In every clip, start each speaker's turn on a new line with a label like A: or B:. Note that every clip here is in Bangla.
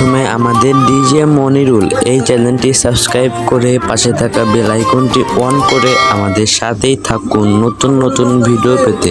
A: প্রথমে আমাদের ডিজে মনিরুল এই চ্যানেলটি সাবস্ক্রাইব করে পাশে থাকা বেল আইকনটি অন করে আমাদের সাথেই থাকুন নতুন নতুন ভিডিও পেতে।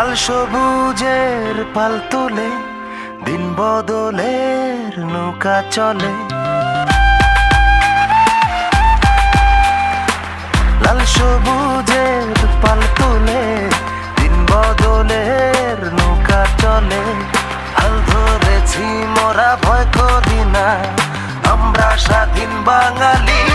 B: লাল সবুজের পাল তোলে, দিন বদলের নৌকা চলে। লাল সবুজের পাল তোলে, দিন বদলের নৌকা চলে। হাল ধরেছি মোরা ভয় করি না, আমরা স্বাধীন বাঙালি।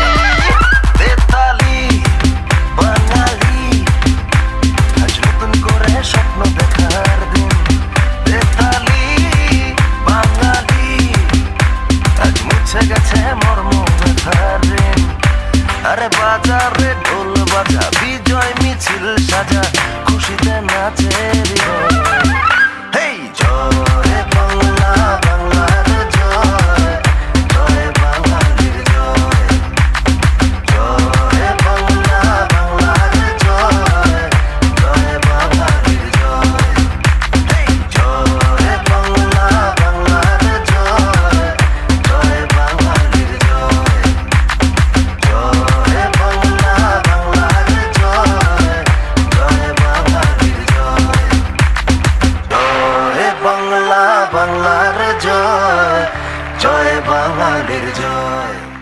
B: জয় জয়।